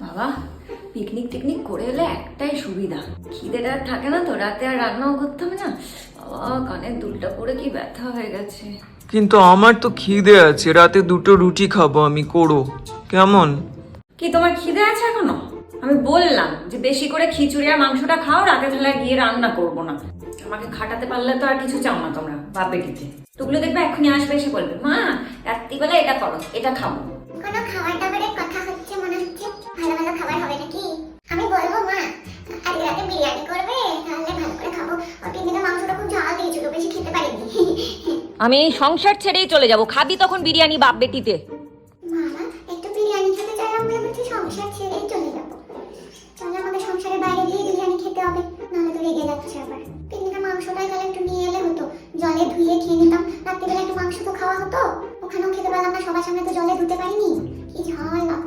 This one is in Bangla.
বাবা পিকনিক টিকনিক করে এলে একটাই সুবিধা। খিদেটা আর থাকে না তো রাতে আর রান্নাও করতে হবে না। বাবা কানের দুলটা পড়ে কি ব্যথা হয়ে গেছে। কিন্তু আমার তো খিদে আছে রাতে দুটো রুটি খাব আমি করো। কেমন? কি তোমার খিদে আছে এখনও? আমি বললাম যে বেশি করে খিচুড়ি আর মাংসটা খাও রাতে তাহলে আর গিয়ে রান্না করব না। আমাকে খাটাতে পারলে তো আর কিছু চাও না তোমরা বাপে বেটিতে তোগুলো দেখবে এক্ষুনি আসবে এসে বলবে মা রাত্রিবেলা এটা করো এটা খাব। কোনো খাবার বেশি খেতে পারিনি। আমি এই সংসার ছেড়েই চলে যাব। খাবি তখন বিরিয়ানি বাপ বেটিতে মামা একটু বিরিয়ানি খেতে চাইলাম ভেবেছি সংসার ছেড়েই চলে যাব। তাহলে আমাকে সংসারের বাইরে গিয়ে বিরিয়ানি খেতে হবে নাহলে তো রেগে যাচ্ছে আবার। পিকনিকের মাংসটাই তাহলে একটু নিয়ে এলে হতো। জলে ধুয়ে খেয়ে নিতাম। রাত্রিবেলা একটু মাংস তো খাওয়া হতো। ওখানেও খেতে পারলাম না সবার সামনে তো জলে ধুতে পারিনি। কি ঝাল আমার